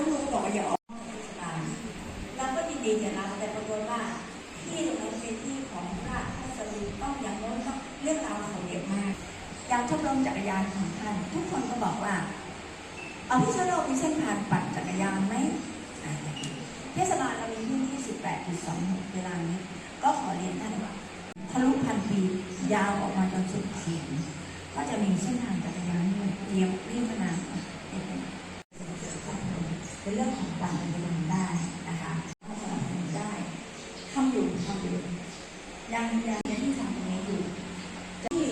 ทุกคนก็บอกว่าอย่าออกนอกเทศบาลเราก็ยินดีจะรับแต่ปรากฏว่าที่ตรงนั้นเป็นที่ของราชพัสดุต้องอย่างโน้นต้องเรื่องราวเขาเยอะมากอย่างชมรมจักรยานของท่าน ทุกคนก็บอกว่า เอาพิษณุโลกมีเส้นทางปั่นจักรยานไหมเทศบาลเรามีพื้นที่ 18.26เวลานี้ ก็ขอเรียนท่านว่าทะลุพันปียาวออกมาจนสุดเขียนก็จะมีเส้นทางจักรยานด้วยเลี้ยวริมแม่น้ำเป็นเป็นเรื่องของปั่นจักรยานได้นะคะก็สนับสนุนได้ทำ อยู่ทำอยู่ยังยังที่ทำตรงนี้อยู่ที่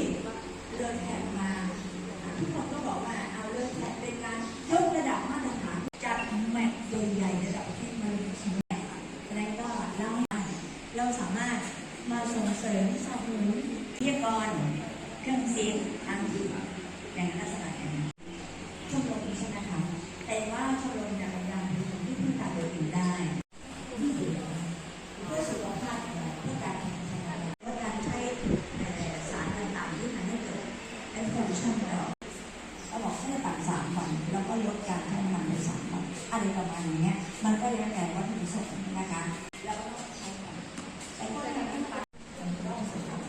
เรือแขกมาทุกคนก็บอกว่าเอาเรื่องแพทเป็นการยกระดับมาตรฐานจัดแมตช์ใหญ่ระดับประเทศมาเลยทีแรกแล้วก็เล่าให้เราสามารถมาส่งเสริมสนับสนุนวิทยากรเครื่องเสียงทางสื่ออย่างลักษณะอย่างนี้ชมรมนี้ใช่ไหมคะแต่ว่าชมรมจักรยานเป็นคนที่พึ่งตาตัวเองได้เพื่อสุขภาพของเราเพื่อการแข่งขันเพื่อการใช้เอ่อสารต่างๆที่ทำให้เกิดไอ้คนช่างเรา เราบอกให้ตัดสามวัน แล้วก็ลดการใช้น้ำมันไปสามวันอะไรประมาณอย่างเนี้ย มันก็แล้วแต่วัตถุประสงค์นะคะ แล้วก็ใช้กันแต่ก็เลยไม่ปัดมันก็ต้องสุขภาพ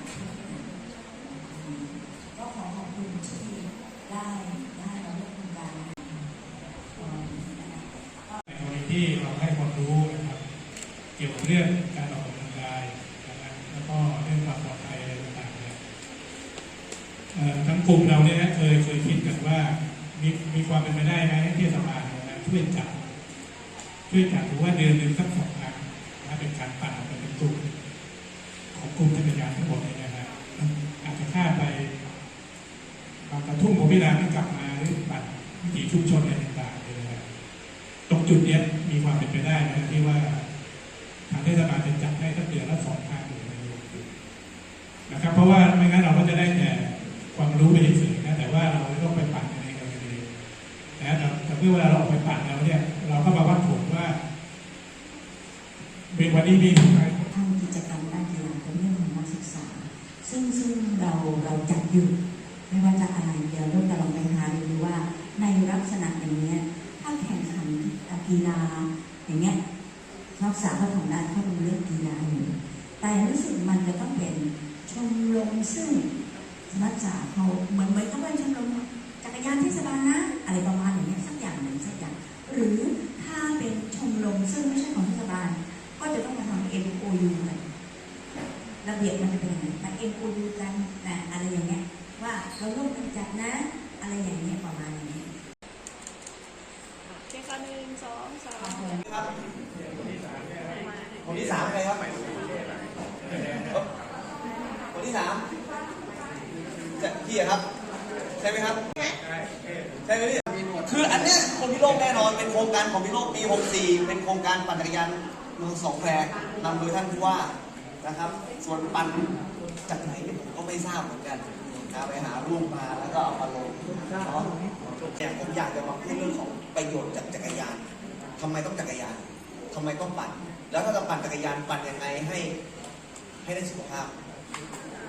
ก็ขอขอบคุณที่ได้ได้เราเลือกโครงการเอ่อนะคะ ในกรณีที่เราให้ความรู้นะครับ เรื่องการออกกำลังกายนะครับแล้วก็เรื่องความปลอดภัยอะไรต่างๆเนี่ยทั้งกลุ่มเราเนี่ยเคยเคยคิดกันว่ามีมีความเป็นไปได้ไหมให้เทศบาลเนี่ยนะช่วยจัดช่วยจัดถือว่าเดือนหนึ่งสักสองครั้งนะเป็นการปั่นเป็นกลุ่มของกลุ่มจักรยานทั้งหมดเนี่ยนะฮะอาจจะค่าไปบางกระทุ่มของพี่รามนี่กลับมาหรือปั่นวิถีชุมชนอะไรต่างๆเนี่ยนะฮะตรงจุดเนี้ยมีความเป็นไปได้นะที่ว่า ทางเทศบาลจะจัดให้ตั้งเดือนละสองครั้งอยู่ในโรงเรนนะครับ เพราะว่าไม่งั้นเราก็จะได้แต่ความรู้ไปเฉยๆนะแต่ว่าเราไม่ต้องไปปั่นอะไรกันเองนะแต่แต่เมื่อเวลาเราออกไปปั่นแล้วเนี่ย เราก็มาวัดผลว่าเป็นวันนี้มีถึงไหมทำกิจกรรมด้านกีฬาเป็นเรื่องของนักศึกษา ซึ่งซึ่งเราเราจัดอยู่ ไม่ว่าจะอะไรเดี๋ยวเราจะลองไปหาดูว่าในลักษณะอย่างเนี้ยถ้าแข่งขันกีฬาอย่างเงี้ย นักศึกษาเขาทำได้เขาดูเรื่องกีฬาอยู่แต่รู้สึกมันจะต้องเป็นชมรมซึ่งนักศึกษาเขาเหมือนเหมือนกับว่าชมรมจักรยานเทศบาลนะ อะไรประมาณอย่างเงี้ยสักอย่างหนึ่งสักอย่าง หรือถ้าเป็นชมรมซึ่งไม่ใช่ของเทศบาล ก็จะต้องมาทำ MOU กันระเบียบมันจะเป็นยังไงมา MOU กันนะอะไรอย่างเงี้ยว่าเราร่วมกันจัดนะ อะไรอย่างเงี้ยประมาณอย่างนี้ เพียงค่ะหนึ่งสองสาม ครับคน ที่สามใครครับ คนที่สามจะพี่อะครับ ใช่ไหมครับ ใช่ไหมพี่คืออันเนี้ยคนพิโลกแน่นอนเป็นโครงการของพิโลกปี 64 เป็นโครงการปั่นจักรยานเมืองสองแควนำโดยท่านผู้ว่านะครับ ส่วนปั่นจากไหนนี่ผมก็ไม่ทราบเหมือนกันนะไปหารูปมาแล้วก็เอามาลงเนาะเนี่ยผมอยากจะมาพูดเรื่องของประโยชน์จากจักรยานทำไมต้องจักรยาน ทำไมต้องปั่น แล้วถ้าเราปั่นจักรยานปั่นยังไงให้ให้ได้สุขภาพ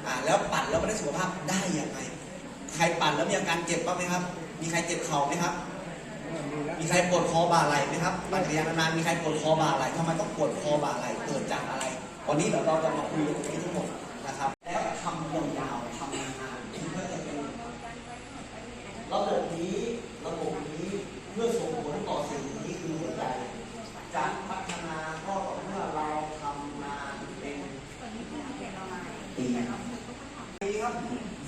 อ่าแล้วปั่นแล้วไม่ได้สุขภาพได้ยังไง ใครปั่นแล้วมีอาการเจ็บบ้างไหมครับ มีใครเจ็บเข่าไหมครับ มีใครปวดคอบ่าไหล่ไหมครับ ปั่นจักรยานนานๆมีใครปวดคอบ่าไหล่ทำไมต้องปวดคอบ่าไหล่เกิดจากอะไร วันนี้เดี๋ยวเราจะมาคุยเรื่องนี้ทั้งหมดนะครับ แล้วทำยาวๆทำนานๆก็จะเป็นระบบนี้ระบบนี้เพื่อส่งผลต่อสิ่งนี้คือหัวใจจะพัฒนาก็ต่อเมื่อเราทำงานเป็นปีครับ ปีครับ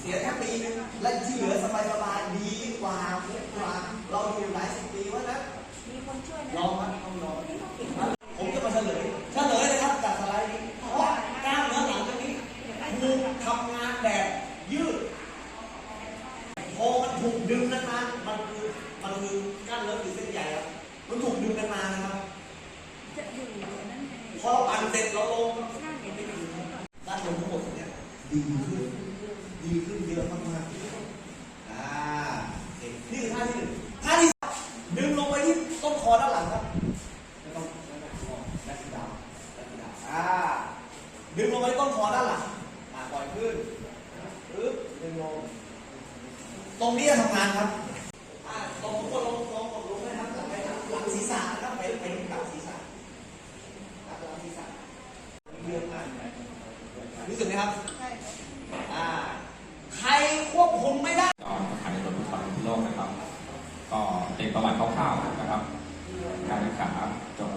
เสียแค่ปีนึง และที่เหลือสบายสบายๆดีกว่าดีกว่า เราอยู่หลายสิบปีวะนะมีคนช่วยนะลองครับต้องลองผมจะมาเฉลยเฉลยเลยครับจากสไลด์นี้เพราะว่ากล้ามเนื้อหลังตรงนี้ถูกทำงานแบบยืดพอมันถูกดึงนานๆมันคือมันคือกล้ามเนื้อคือเส้นใหญ่ครับมันถูกดึงนานๆนะครับจะอยู่นั่นไงพอเราปั่นเสร็จเราลงหน้าเนี่ยไปถึงด้านบนทั้งหมดเนี่ยดีขึ้นดีขึ้นเยอะมากๆอ่าโอเคนี่คือท่าที่หนึ่งท่าที่สองดึงลงไปที่ต้นคอด้านหลังครับไม่ต้องไม่ต้องคอด้านดาวด้านดาวอ่าดึงลง ไปที่ต้นคอด้านหลังอ่าปล่อยขึ้นปึ๊บดึงลงตรงนี้จะทำงานครับอ่าตรงทุกคนลงลงลงลงเลยครับหลังไปครับหลังศีรษะนะครับไปไปหลังศีรษะหลังศีรษะเยอะมากรู้สึกไหมครับอ่าใครควบคุมไม่ได้ตอนสถานีรถไฟฟ้าโลกนะครับ ก็เป็นประวัติคร่าวๆนะครับ การศึกษาจบ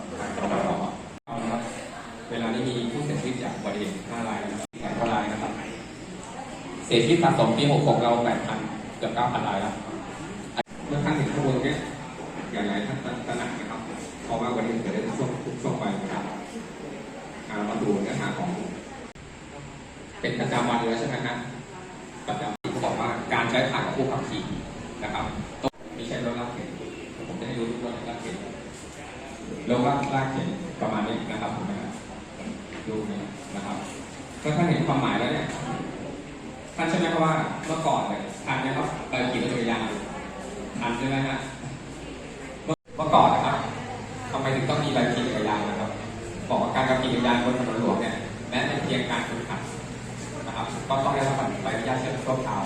เสียชีวิตสะสมปี 66 เรา 8,000 เกือบ 9,000 รายแล้วเมื่อท่านเห็นข้อมูลตรงนี้อยากให้ท่านตระหนักนะครับ เพราะว่าวันนี้เกิดได้ช่วงทุกช่วงไปนะครับมาดูเนื้อหาของ เป็นประจำวันอยู่แล้วใช่ไหมฮะประจำที่เขาบอกว่าการใช้ผ่านกับผู้ขับขี่นะครับต้องมีใช้รถลากเข็นผมจะให้รู้รถลากเข็นรถลากลากเข็นประมาณนี้นะครับถูกไหมครับดูนี้นะครับถ้าท่านเห็นความหมายแล้วเนี่ย ท่านใช่ไหมครับว่าเมื่อก่อนเนี่ยทันไหมครับไปขี่รถจักรยานทันใช่ไหมฮะเมื่อเมื่อก่อนนะครับทำไมถึงต้องมีใบขี่จักรยานนะครับ บอกว่าการขับขี่จักรยานบนถนนหลวงเนี่ยแม้เป็นเพียงการฝึกหัดนะครับก็ต้องได้รับใบอนุญาตเชื่อมชั่วคราว